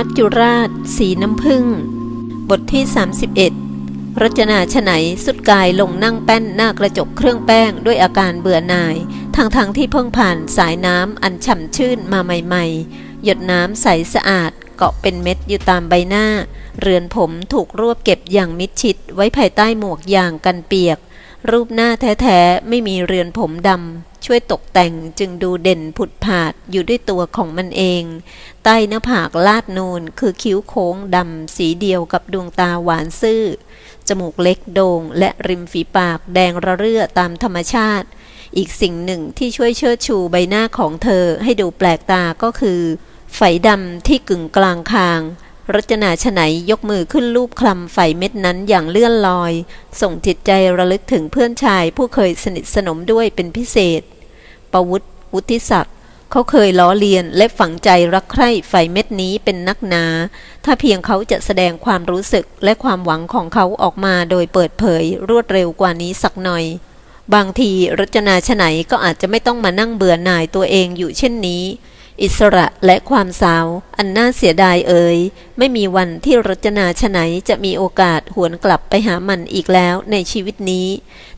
มัจจุราช สีน้ำผึ้งบทที่ 31 รจนาฉไหนสุดกายลงนั่งแป้นหน้ากระจกเครื่องแป้งด้วยอาการเบื่อหน่าย ทั้งๆทที่เพิ่งผ่านสายน้ำอันฉ่ำชื่นมาใหม่ ๆ หยดน้ำใสสะอาดเกาะเป็นเม็ดอยู่ตามใบหน้า เรือนผมถูกรวบเก็บอย่างมิดชิดไว้ภายใต้หมวกอย่างกันเปียก รูปหน้าแท้ๆ ไม่มีเรือนผมดำ ช่วยตกแต่งจึงดูเด่นผุดผาดอยู่ด้วยตัวของมันเอง ใต้หน้าผากลาดนูนคือคิ้วโค้งดำสีเดียวกับดวงตาหวานซื่อ จมูกเล็กโดง่งและริมฝีปากแดงระเรื่อตามธรรมชาติ อีกสิ่งหนึ่งที่ช่วยเชิดชูใบหน้าของเธอให้ดูแปลกตาก็คือ ไฝดำที่กึ่งกลางคาง รจนาฉไหนยกมือขึ้นรูปคลำไฝเม็ดนั้นอย่างเลื่อนลอย ส่งจิตใจระลึกถึงเพื่อนชายผู้เคยสนิทสนมด้วยเป็นพิเศษ ประวุฒิวุฒิศักดิ์เขาเคยล้อเลียนและฝังใจรักใคร่ไฟเม็ดนี้เป็นนักหนา ถ้าเพียงเขาจะแสดงความรู้สึกและความหวังของเขาออกมาโดยเปิดเผยรวดเร็วกว่านี้สักหน่อย บางทีรจนาฉไหนก็อาจจะไม่ต้องมานั่งเบื่อหน่ายตัวเองอยู่เช่นนี้ อิสระและความสาว อันน่าเสียดายเอ่ยไม่มีวันที่รจนาฉไหนจะมีโอกาสหวนกลับไปหามันอีกแล้วในชีวิตนี้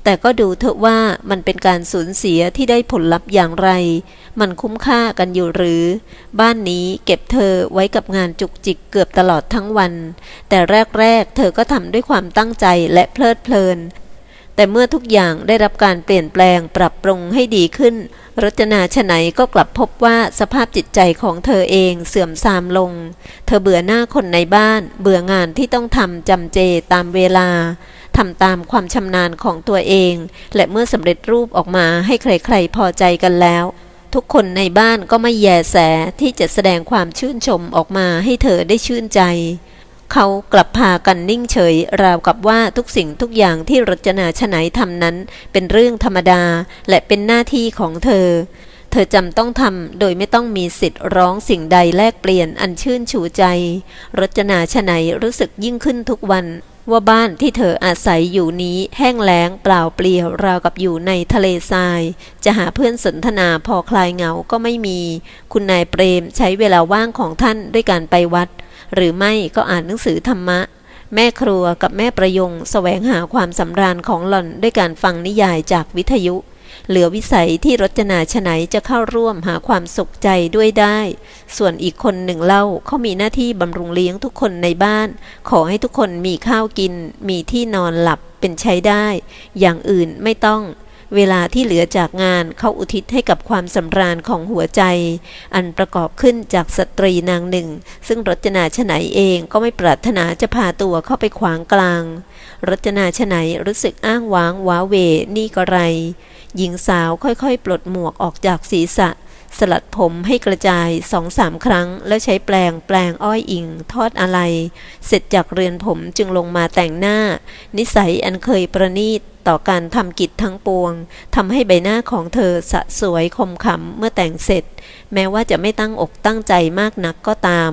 แต่ก็ดูเถอะว่ามันเป็นการสูญเสียที่ได้ผลลัพธ์อย่างไร มันคุ้มค่ากันอยู่หรือ บ้านนี้เก็บเธอไว้กับงานจุกจิกเกือบตลอดทั้งวัน แต่แรกๆ เธอก็ทำด้วยความตั้งใจและเพลิดเพลิน แต่เมื่อทุกอย่างได้รับการเปลี่ยนแปลงปรับปรุงให้ดีขึ้น รจนาฉไหนก็กลับพบว่าสภาพจิตใจของเธอเองเสื่อมทรามลง เธอเบื่อหน้าคนในบ้าน เบื่องานที่ต้องทำจำเจตามเวลาทำตามความชำนาญของตัวเอง และเมื่อสำเร็จรูปออกมาให้ใครๆพอใจกันแล้ว ทุกคนในบ้านก็ไม่แยแสที่จะแสดงความชื่นชมออกมาให้เธอได้ชื่นใจ เขากลับพากันนิ่งเฉย ราวกับว่าทุกสิ่งทุกอย่างที่รจนาชไหนทำนั้น เป็นเรื่องธรรมดาและเป็นหน้าที่ของเธอ เธอจำต้องทำโดยไม่ต้องมีสิทธิ์ร้องสิ่งใดแลกเปลี่ยนอันชื่นชูใจ รจนาชไหนรู้สึกยิ่งขึ้นทุกวัน ว่าบ้านที่เธออาศัยอยู่นี้แห้งแล้งเปล่าเปลี่ยวราวกับอยู่ในทะเลทราย จะหาเพื่อนสนทนาพอคลายเหงาก็ไม่มี คุณนายเปรมใช้เวลาว่างของท่านด้วยการไปวัด หรือไม่ก็อ่านหนังสือธรรมะ แม่ครัวกับแม่ประยงแสวงหาความสำราญของหล่อนด้วยการฟังนิยายจากวิทยุ เหลือวิสัยที่รจนาฉไหนจะเข้าร่วมหาความสุขใจด้วยได้ ส่วนอีกคนหนึ่งเล่าเขามีหน้าที่บำรุงเลี้ยงทุกคนในบ้าน ขอให้ทุกคนมีข้าวกิน มีที่นอนหลับเป็นใช้ได้ อย่างอื่นไม่ต้องเวลาที่เหลือจากงานเขาอุทิศให้กับความสำราญของหัวใจ อันประกอบขึ้นจากสตรีนางหนึ่ง ซึ่งรจนาฉไหนเองก็ไม่ปรารถนาจะพาตัวเข้าไปขวางกลาง รจนาฉไหนรู้สึกอ้างว้างว้าเวนี่ก็ไร หญิงสาวค่อยๆ ปลดหมวกออกจากศีรษะ สลัดผมให้กระจายสองสามครั้ง แล้วใช้แปลงแปลงอ้อยอิง ทอดอะไร เสร็จจากเรือนผมจึงลงมาแต่งหน้า นิสัยอันเคยประณีตต่อการทำกิจทั้งปวงทำให้ใบหน้าของเธอสะสวยคมขำเมื่อแต่งเสร็จ แม้ว่าจะไม่ตั้งอกตั้งใจมากนักก็ตาม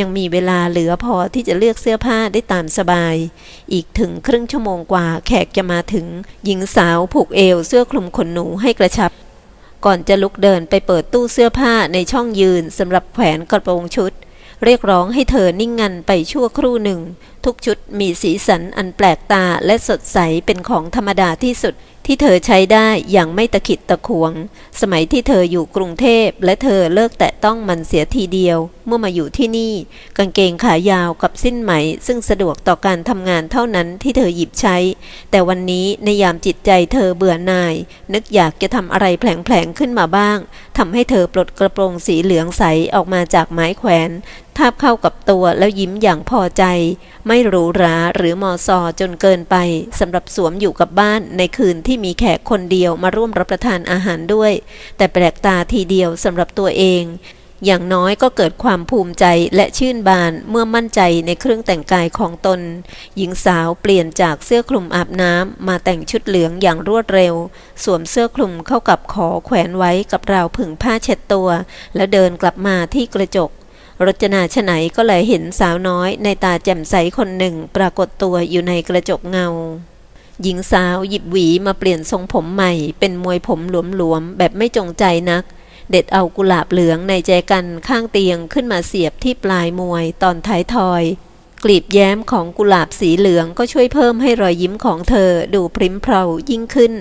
ยังมีเวลาเหลือพอที่จะเลือกเสื้อผ้าได้ตามสบาย อีกถึงครึ่งชั่วโมงกว่าแขกจะมาถึง หญิงสาวผูกเอวเสื้อคลุมขนหนูให้กระชับ ก่อนจะลุกเดินไปเปิดตู้เสื้อผ้าในช่องยืนสำหรับแขวนกระโปรงชุด เรียกร้องให้เธอนิ่งงันไปชั่วครู่หนึ่ง ทุกชุดมีสีสันอันแปลกตาและสดใสเป็นของธรรมดาที่สุดที่เธอใช้ได้อย่างไม่ตะขิดตะขวง สมัยที่เธออยู่กรุงเทพและเธอเลิกแตะต้องมันเสียทีเดียว เมื่อมาอยู่ที่นี่ กางเกงขายาวกับสิ้นไหม ซึ่งสะดวกต่อการทำงานเท่านั้นที่เธอหยิบใช้ แต่วันนี้ในยามจิตใจเธอเบื่อหน่าย นึกอยากจะทำอะไรแผลงๆขึ้นมาบ้างทำให้เธอปลดกระโปรงสีเหลืองใสออกมาจากไม้แขวนทาบเข้ากับตัวแล้วยิ้มอย่างพอใจ ไม่หรูหราหรือมอซอจนเกินไปสำหรับสวมอยู่กับบ้านในคืนที่มีแขกคนเดียวมาร่วมรับประทานอาหารด้วย แต่แปลกตาทีเดียวสำหรับตัวเอง อย่างน้อยก็เกิดความภูมิใจและชื่นบานเมื่อมั่นใจในเครื่องแต่งกายของตน หญิงสาวเปลี่ยนจากเสื้อคลุมอาบน้ำมาแต่งชุดเหลืองอย่างรวดเร็ว สวมเสื้อคลุมเข้ากับขอแขวนไว้กับราวผึ่งผ้าเช็ดตัว แล้วเดินกลับมาที่กระจก รจนาฉไหนก็เลยเห็นสาวน้อยในตาแจ่มใสคนหนึ่งปรากฏตัวอยู่ในกระจกเงา หญิงสาวหยิบหวีมาเปลี่ยนทรงผมใหม่ เป็นมวยผมหลวมๆ แบบไม่จงใจนัก เด็ดเอากุหลาบเหลืองในแจกันข้างเตียงขึ้นมาเสียบที่ปลายมวยตอนท้ายทอย กลีบแย้มของกุหลาบสีเหลืองก็ช่วยเพิ่มให้รอยยิ้มของเธอดูพริ้มเพรายิ่งขึ้น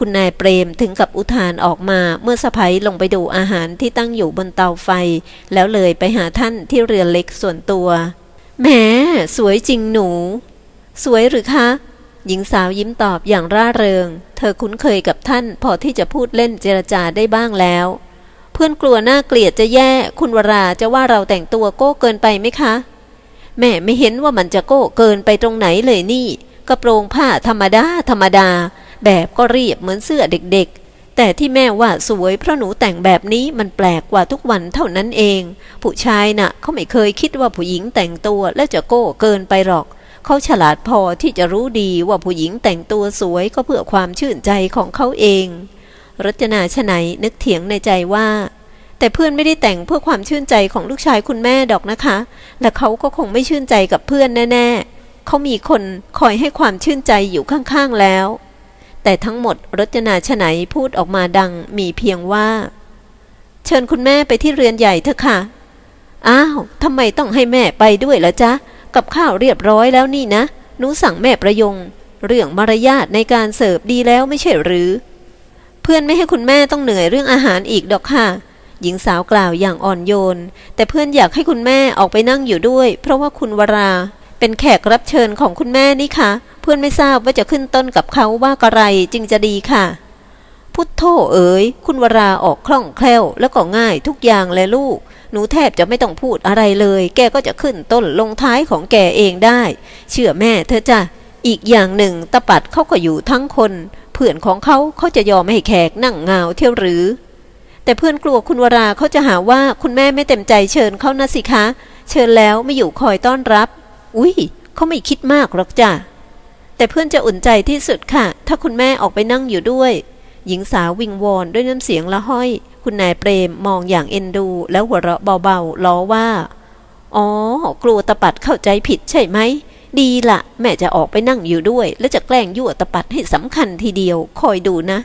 คุณนายเปรมถึงกับอุทานออกมาเมื่อสะพ้ยลงไปดูอาหารที่ตั้งอยู่บนเตาไฟ แล้วเลยไปหาท่านที่เรือเล็กส่วนตัวแหมสวยจริงหนู สวยหรือคะ หญิงสาวยิ้มตอบอย่างร่าเริง เธอคุ้นเคยกับท่านพอที่จะพูดเล่นเจรจาได้บ้างแล้ว เพื่อนกลัวหน้าเกลียดจะแย่คุณวราจะว่าเราแต่งตัวโก้เกินไปไหมคะแม่ไม่เห็นว่ามันจะโก้เกินไปตรงไหนเลยนี่ กระโปรงผ้าธรรมดาธรรมดา แบบก็เรียบเหมือนเสื้อเด็กๆ แต่ที่แม่ว่าสวยเพราะหนูแต่งแบบนี้มันแปลกกว่าทุกวันเท่านั้นเอง ผู้ชายน่ะเขาไม่เคยคิดว่าผู้หญิงแต่งตัวแล้วจะโก้เกินไปหรอก เขาฉลาดพอที่จะรู้ดีว่าผู้หญิงแต่งตัวสวยก็เพื่อความชื่นใจของเขาเอง รจนาชนัยนึกเถียงในใจว่าแต่เพื่อนไม่ได้แต่งเพื่อความชื่นใจของลูกชายคุณแม่ดอกนะคะ และเขาก็คงไม่ชื่นใจกับเพื่อนแน่ ๆ เขามีคนคอยให้ความชื่นใจอยู่ข้าง ๆ แล้ว แต่ทั้งหมดรจนาชนัยพูดออกมาดังมีเพียงว่า เชิญคุณแม่ไปที่เรือนใหญ่เถอะค่ะ อ้าวทำไมต้องให้แม่ไปด้วยล่ะจ๊ะ กับข้าวเรียบร้อยแล้วนี่นะหนูสั่งแม่ประยง เรื่องมารยาทในการเสิร์ฟดีแล้วไม่ใช่หรือ เพื่อนไม่ให้คุณแม่ต้องเหนื่อยเรื่องอาหารอีกดอกค่ะ หญิงสาวกล่าวอย่างอ่อนโยน แต่เพื่อนอยากให้คุณแม่ออกไปนั่งอยู่ด้วย เพราะว่าคุณวรา เป็นแขกรับเชิญของคุณแม่นี่ค่ะ เพื่อนไม่ทราบว่าจะขึ้นต้นกับเขาว่าอะไรจึงจะดีค่ะ พุทโธเอ๋ย คุณวราออกคล่องแคล่ว แล้วก็ง่ายทุกอย่างเลยลูก หนูแทบจะไม่ต้องพูดอะไรเลย แกก็จะขึ้นต้นลงท้ายของแกเองได้ เชื่อแม่เธอจ้ะอีกอย่างหนึ่งตะปัดเขาก็อยู่ทั้งคน เพื่อนของเขาเขาจะยอมให้แขกนั่งเงาเที่ยวหรือ แต่เพื่อนกลัวคุณวราเขาจะหาว่าคุณแม่ไม่เต็มใจเชิญเขานะสิคะ เชิญแล้วไม่อยู่คอยต้อนรับ อุ้ยเขาไม่คิดมากหรอกจ้ะ แต่เพื่อนจะอุ่นใจที่สุดค่ะ ถ้าคุณแม่ออกไปนั่งอยู่ด้วย หญิงสาววิงวอนด้วยน้ำเสียงละห้อย คุณนายเปรมมองอย่างเอ็นดู แล้วหัวเราะเบาๆ ล้อว่า อ๋อ กลัวตะปัดเข้าใจผิดใช่ไหม ดีละแม่จะออกไปนั่งอยู่ด้วย แล้วจะแกล้งยั่วตะปัดให้สำคัญทีเดียว คอยดูนะ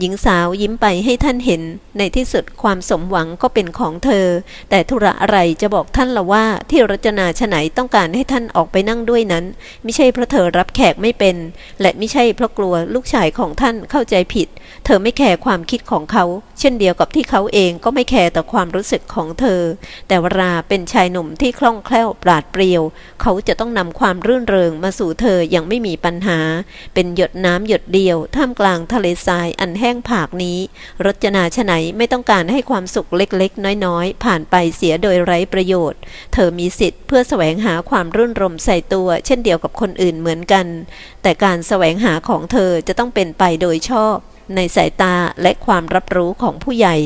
หญิงสาวยิ้มไปให้ท่านเห็น ในที่สุดความสมหวังก็เป็นของเธอ แต่ธุระอะไรจะบอกท่านละว่าที่รจนาชไหนต้องการให้ท่านออกไปนั่งด้วยนั้น ไม่ใช่เพราะเธอรับแขกไม่เป็น และไม่ใช่เพราะกลัวลูกชายของท่านเข้าใจผิด เธอไม่แคร์ความคิดของเขา เช่นเดียวกับที่เขาเองก็ไม่แคร์ต่อความรู้สึกของเธอ แต่วราเป็นชายหนุ่มที่คล่องแคล่วปราดเปรียว เขาจะต้องนำความรื่นเริงมาสู่เธออย่างไม่มีปัญหา เป็นหยดน้ำหยดเดียว ท่ามกลางทะเลทรายอันแห้งผากนี้ รจนาชไหนไม่ต้องการให้ความสุขเล็กๆ น้อยๆ ผ่านไปเสียโดยไร้ประโยชน์ เธอมีสิทธิ์เพื่อแสวงหาความรื่นรมใส่ตัว เช่นเดียวกับคนอื่นเหมือนกัน แต่การแสวงหาของเธอจะต้องเป็นไปโดยชอบ ในสายตาและความรับรู้ของผู้ใหญ่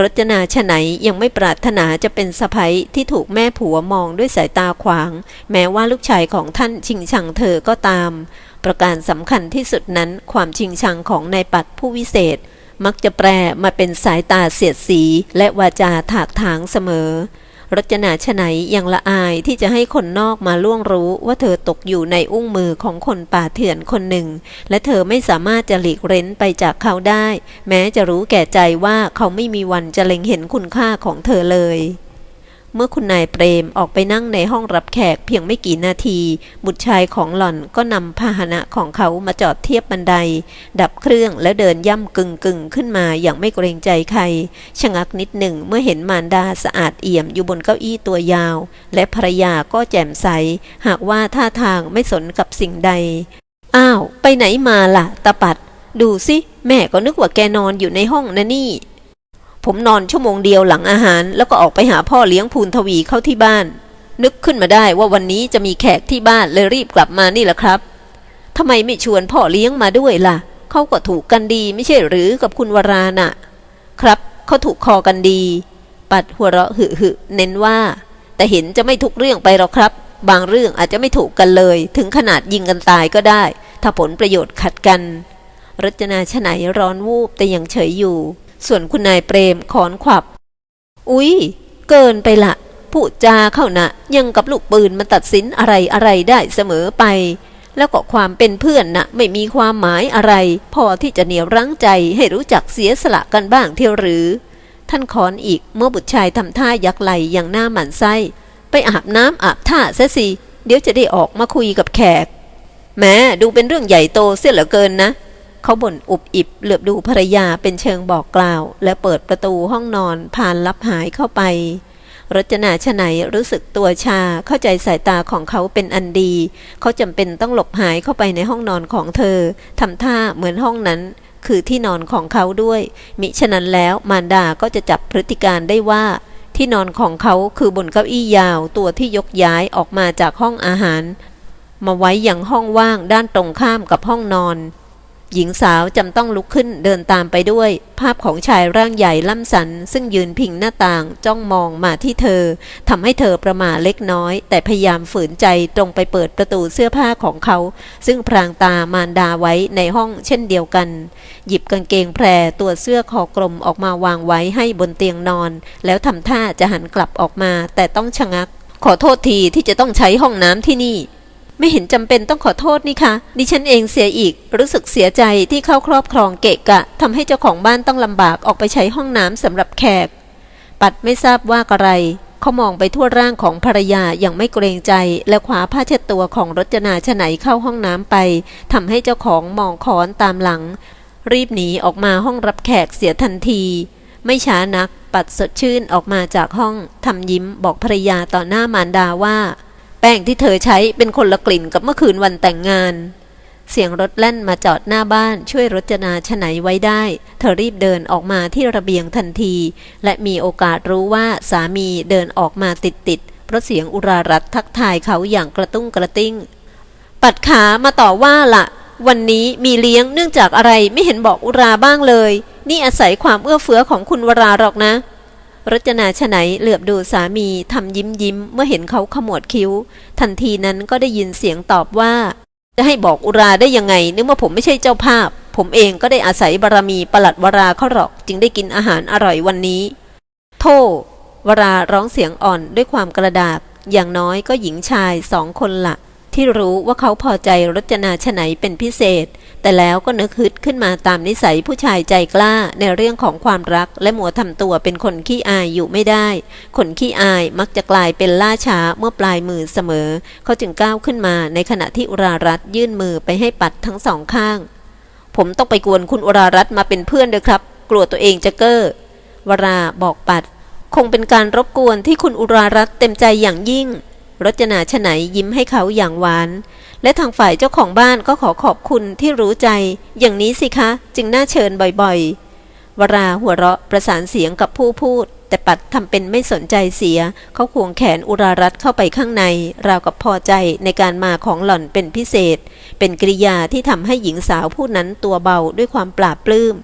รจนาชไหนยังไม่ปรารถนาจะเป็นสะพ้ยที่ถูกแม่ผัวมองด้วยสายตาขวาง แม้ว่าลูกชายของท่านชิงชังเธอก็ตาม ประการสำคัญที่สุดนั้นความชิงชังของนายปัดผู้วิเศษ มักจะแปลมาเป็นสายตาเสียดสีและวาจาถากถางเสมอ รจนาชไหนยังละอายที่จะให้คนนอกมาล่วงรู้ว่าเธอตกอยู่ในอุ้งมือของคนป่าเถื่อนคนหนึ่ง และเธอไม่สามารถจะหลีกเร้นไปจากเขาได้ แม้จะรู้แก่ใจว่าเขาไม่มีวันจะเล็งเห็นคุณค่าของเธอเลย เมื่อคุณนายเปรมออกไปนั่งในห้องรับแขกเพียงไม่กี่นาที บุตรชายของหล่อนก็นำพาหนะของเขามาจอดเทียบบันได ดับเครื่องและเดินย่ำกึ่งกึ่งขึ้นมาอย่างไม่เกรงใจใคร ชะงักนิดหนึ่งเมื่อเห็นมารดาสะอาดเอี่ยมอยู่บนเก้าอี้ตัวยาว และภรรยาก็แจ่มใส หากว่าท่าทางไม่สนกับสิ่งใด อ้าว ไปไหนมาล่ะตาปัด ดูสิ แม่ก็นึกว่าแกนอนอยู่ในห้องนะนี่ ผมนอนชั่วโมงเดียวหลังอาหาร แล้วก็ออกไปหาพ่อเลี้ยงภูนทวีเข้าที่บ้าน นึกขึ้นมาได้ว่าวันนี้จะมีแขกที่บ้านเลยรีบกลับมานี่แหละครับทำไมไม่ชวนพ่อเลี้ยงมาด้วยล่ะเขาก็ถูกกันดีไม่ใช่หรือกับคุณวราน่ะ ครับเขาถูกคอกันดี ปัดหัวเราะหึหึเน้นว่า แต่เห็นจะไม่ทุกเรื่องไปหรอกครับ บางเรื่องอาจจะไม่ถูกกันเลย ถึงขนาดยิงกันตายก็ได้ ถ้าผลประโยชน์ขัดกัน รัจนาชไหนร้อนวูบแต่ยังเฉยอยู่ ส่วนคุณนายเปรมขอนขวับ อุ๊ย เกินไปละพูดจาเข้านะยังกับลูกปืนมันตัดสินอะไรอะไรได้เสมอไป แล้วก็ความเป็นเพื่อนนะไม่มีความหมายอะไร พอที่จะเหนียวรั้งใจให้รู้จักเสียสละกันบ้างเที่ยวหรือทท่านขอนอีกเมื่อบุตรชายทำท่ายักไหลอย่างหน้าหมันไส้ ไปอาบน้ำอาบท่าซะสิเดี๋ยวจะได้ออกมาคุยกับแขกแม้ดูเป็นเรื่องใหญ่โตเสียเหลือเกินนะ เขาบ่นอุบอิบเหลือบดูภรรยาเป็นเชิงบอกกล่าว และเปิดประตูห้องนอนผ่านลับหายเข้าไป รจนาชไหนรู้สึกตัวชาเข้าใจสายตาของเขาเป็นอันดี เขาจำเป็นต้องหลบหายเข้าไปในห้องนอนของเธอทำท่าเหมือนห้องนั้นคือที่นอนของเขาด้วย มิฉะนั้นแล้วมารดาก็จะจับพฤติการได้ว่า ที่นอนของเขาคือบนเก้าอี้ยาวตัวที่ยกย้ายออกมาจากห้องอาหาร มาไว้อย่างห้องว่างด้านตรงข้ามกับห้องนอน หญิงสาวจำต้องลุกขึ้นเดินตามไปด้วย ภาพของชายร่างใหญ่ล่ำสัน ซึ่งยืนพิงหน้าต่างจ้องมองมาที่เธอทำให้เธอประหมาเล็กน้อย แต่พยายามฝืนใจตรงไปเปิดประตูเสื้อผ้าของเขา ซึ่งพรางตามารดาไว้ในห้องเช่นเดียวกัน หยิบกางเกงแพรตัวเสื้อคอกลมออกมาวางไว้ให้บนเตียงนอน แล้วทำท่าจะหันกลับออกมา แต่ต้องชะงัก ขอโทษทีที่จะต้องใช้ห้องน้ำที่นี่ ไม่เห็นจำเป็นต้องขอโทษนี่คะดิฉันเองเสียอีก รู้สึกเสียใจที่เข้าครอบครองเกะกะทำให้เจ้าของบ้านต้องลำบากออกไปใช้ห้องน้ำสำหรับแขก ปัดไม่ทราบว่าอะไร เขามองไปทั่วร่างของภรรยาอย่างไม่เกรงใจ และคว้าผ้าเช็ดตัวของรจนาชไหนเข้าห้องน้ำไปทำให้เจ้าของมองค้อนตามหลัง รีบหนีออกมาห้องรับแขกเสียทันที ไม่ช้านัก ปัดสดชื่นออกมาจากห้องทำยิ้มบอกภรรยาต่อหน้ามารดาว่า แป้งที่เธอใช้เป็นคนละกลิ่นกับเมื่อคืนวันแต่งงาน เสียงรถแล่นมาจอดหน้าบ้านช่วยรจนาฉไหนไว้ได้ เธอรีบเดินออกมาที่ระเบียงทันที และมีโอกาสรู้ว่าสามีเดินออกมาติดๆเพราะเสียงอุรารัตทักทายเขาอย่างกระตุ้งกระติ้ง ปัดขามาต่อว่าละวันนี้มีเลี้ยงเนื่องจากอะไรไม่เห็นบอกอุราบ้างเลย นี่อาศัยความเอื้อเฟื้อของคุณวราหรอกนะ รจนาฉไหนเหลือบดูสามีทำยิ้มยิ้มเมื่อเห็นเขาขมวดคิ้ว ทันทีนั้นก็ได้ยินเสียงตอบว่า จะให้บอกอุราได้ยังไงนึกว่าผมไม่ใช่เจ้าภาพ ผมเองก็ได้อาศัยบารมีประหลัดวราเขาหรอก จึงได้กินอาหารอร่อยวันนี้โธ่วราร้องเสียงอ่อนด้วยความกระดาษอย่างน้อยก็หญิงชายสองคนละ ที่รู้ว่าเขาพอใจรจนาฉไหนเป็นพิเศษ แต่แล้วก็นึกฮึดขึ้นมาตามนิสัยผู้ชายใจกล้าในเรื่องของความรักและหมัวทำตัวเป็นคนขี้อายอยู่ไม่ได้ คนขี้อายมักจะกลายเป็นล่าช้าเมื่อปลายมือเสมอ เขาจึงก้าวขึ้นมาในขณะที่อุรารัตยื่นมือไปให้ปัดทั้งสองข้าง ผมต้องไปกวนคุณอุรารัตมาเป็นเพื่อนเลยครับ กลัวตัวเองจะเก้อวราบอกปัด คงเป็นการรบกวนที่คุณอุรารัตเต็มใจอย่างยิ่ง รจนาฉไหนยิ้มให้เขาอย่างหวาน และทางฝ่ายเจ้าของบ้านก็ขอขอบคุณที่รู้ใจ อย่างนี้สิคะ จึงน่าเชิญบ่อยๆ วราหัวเราะประสานเสียงกับผู้พูด แต่ปัดทำเป็นไม่สนใจเสีย เขาควงแขนอุรารัตเข้าไปข้างใน ราวกับพอใจในการมาของหล่อนเป็นพิเศษ เป็นกริยาที่ทำให้หญิงสาวผู้นั้นตัวเบาด้วยความปราบปลื้ม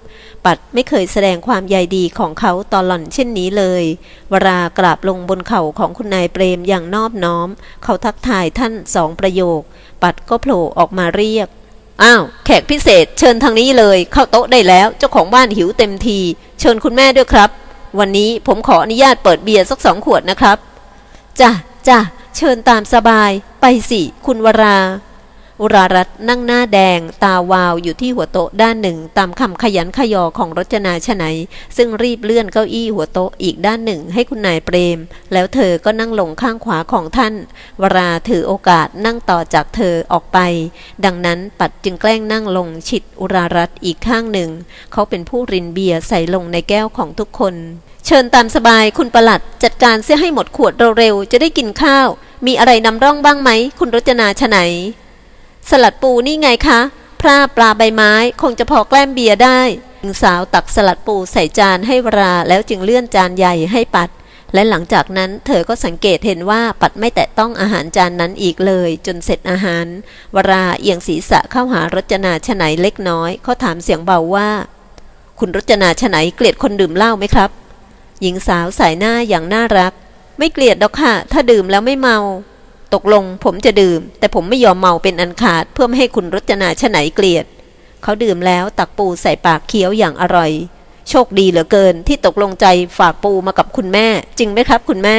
ปัดไม่เคยแสดงความใยดีของเขาต่อหล่อนเช่นนี้เลย วรากราบลงบนเข่าของคุณนายเปรมอย่างนอบน้อม เขาทักทายท่านสองประโยค ปัดก็โผล่ออกมาเรียกอ้าว แขกพิเศษ เชิญทางนี้เลย เข้าโต๊ะได้แล้ว เจ้าของบ้านหิวเต็มที เชิญคุณแม่ด้วยครับ วันนี้ผมขออนุญาตเปิดเบียร์สักสองขวดนะครับจ้ะจ้ะเชิญตามสบาย ไปสิ คุณวราอุรารัตนั่งหน้าแดง ตาวาวอยู่ที่หัวโต๊ะด้านหนึ่ง ตามคำขยันขยอของรจนาชนัย ซึ่งรีบเลื่อนเก้าอี้หัวโต๊ะอีกด้านหนึ่งให้คุณนายเปรม แล้วเธอก็นั่งลงข้างขวาของท่าน วราถือโอกาสนั่งต่อจากเธอออกไป ดังนั้นปัดจึงแกล้งนั่งลงชิดอุรารัตอีกข้างหนึ่ง เขาเป็นผู้รินเบียร์ใส่ลงในแก้วของทุกคน เชิญตามสบายคุณประหลัด จัดการเสียให้หมดขวดเร็วๆจะได้กินข้าว มีอะไรนำร่องบ้างไหม คุณรจนาชนัยสลัดปูนี่ไงคะพร่าปลาใบไม้คงจะพอแกล้มเบียร์ได้หญิงสาวตักสลัดปูใส่จานให้วราแล้วจึงเลื่อนจานใหญ่ให้ปัด และหลังจากนั้นเธอก็สังเกตเห็นว่าปัดไม่แตะต้องอาหารจานนั้นอีกเลย จนเสร็จอาหาร วราเอียงศีรษะเข้าหารจนาชไหนเล็กน้อยเขาถามเสียงเบาว่า คุณรจนาชไหนเกลียดคนดื่มเหล้าไหมครับ หญิงสาวสายหน้าอย่างน่ารัก ไม่เกลียดดอกค่ะ ถ้าดื่มแล้วไม่เมา ตกลงผมจะดื่ม แต่ผมไม่ยอมเมาเป็นอันขาดเพื่อไม่ให้คุณรจนาชไหนเกลียด เขาดื่มแล้วตักปูใส่ปากเคี้ยวอย่างอร่อย โชคดีเหลือเกินที่ตกลงใจฝากปูมากับคุณแม่ จริงไหมครับ คุณแม่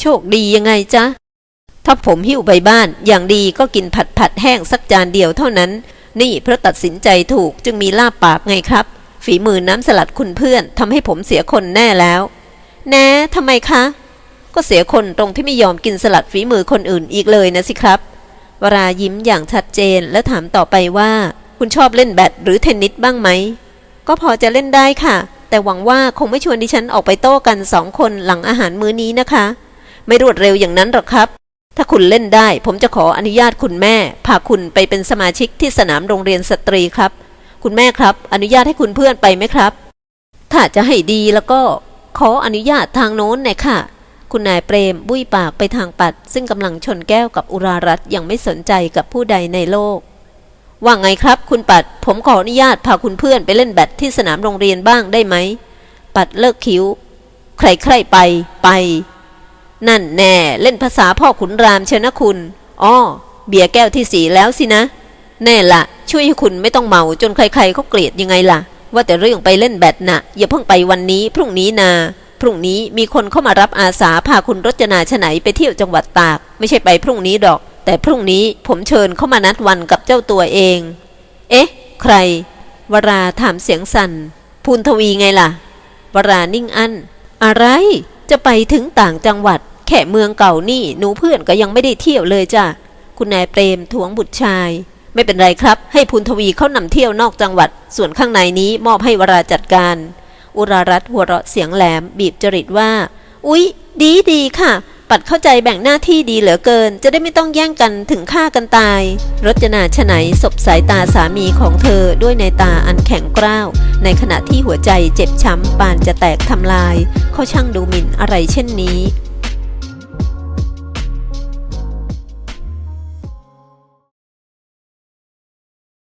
โชคดียังไงจ๊ะถ้าผมหิ้วไปบ้าน อย่างดีก็กินผัดผัดแห้งสักจานเดียวเท่านั้น นี่เพราะตัดสินใจถูกจึงมีลาบปากไงครับ ฝีฝีมือน้ำสลัดคุณเพื่อนทำให้ผมเสียคนแน่แล้ว แน่ทำไมคะ ก็เสียคนตรงที่ไม่ยอมกินสลัดฝีมือคนอื่นอีกเลยนะสิครับ วรายิ้มอย่างชัดเจนและถามต่อไปว่า คุณชอบเล่นแบดหรือเทนนิสบ้างไหม ก็พอจะเล่นได้ค่ะ แต่หวังว่าคงไม่ชวนดิฉันออกไปโต้กันสองคนหลังอาหารมื้อนี้นะคะ ไม่รวดเร็วอย่างนั้นหรอกครับถ้าคุณเล่นได้ผมจะขออนุญาตคุณแม่ พาคุณไปเป็นสมาชิกที่สนามโรงเรียนสตรีครับ คุณแม่ครับ อนุญาตให้คุณเพื่อนไปไหมครับ ถ้าจะให้ดีแล้วก็ขออนุญาตทางโน้นหน่อยค่ะ คุณนายเปรมบุ้ยปากไปทางปัด ซึ่งกำลังชนแก้วกับอุรารัตยังไม่สนใจกับผู้ใดในโลก ว่าไงครับคุณปัด ผมขออนุญาตพาคุณเพื่อนไปเล่นแบดที่สนามโรงเรียนบ้างได้ไหม ปัดเลิกคิ้ว ใครๆไป ไป นั่นแน่ เล่นภาษาพ่อขุนรามเชนะคุณ อ้อ เบียร์แก้วที่สีแล้วสินะ แน่ละช่วยให้คุณไม่ต้องเมาจนใครๆเขาเกลียดยังไงล่ะ ว่าแต่เรื่องไปเล่นแบดน่ะอย่าเพิ่งไปวันนี้ พรุ่งนี้นาพรุ่งนี้มีคนเข้ามารับอาสาพาคุณรจนาชไหนไปเที่ยวจังหวัดตาก ไม่ใช่ไปพรุ่งนี้ดอก แต่พรุ่งนี้ผมเชิญเข้ามานัดวันกับเจ้าตัวเอง เอ๊ะ ใคร วราถามเสียงสั่นพูนทวีไงล่ะ วรานิ่งอั้นอะไร จะไปถึงต่างจังหวัด แค่เมืองเก่านี่หนูเพื่อนก็ยังไม่ได้เที่ยวเลยจ้ะคุณนายเปรมทวงบุตรชาย ไม่เป็นไรครับ ให้พูนทวีเขานำเที่ยวนอกจังหวัด ส่วนข้างในนี้มอบให้วราจัดการ อุรารัตหัวเราะเสียงแหลม บีบจริตว่า อุ๊ย ดีดีค่ะ ปัดเข้าใจแบ่งหน้าที่ดีเหลือเกิน จะได้ไม่ต้องแย่งกันถึงฆ่ากันตาย รจนาชไหนสบสายตาสามีของเธอด้วยในตาอันแข็งกร้าว ในขณะที่หัวใจเจ็บช้ำปานจะแตกทำลายเขาช่างดูหมิ่นอะไรเช่นนี้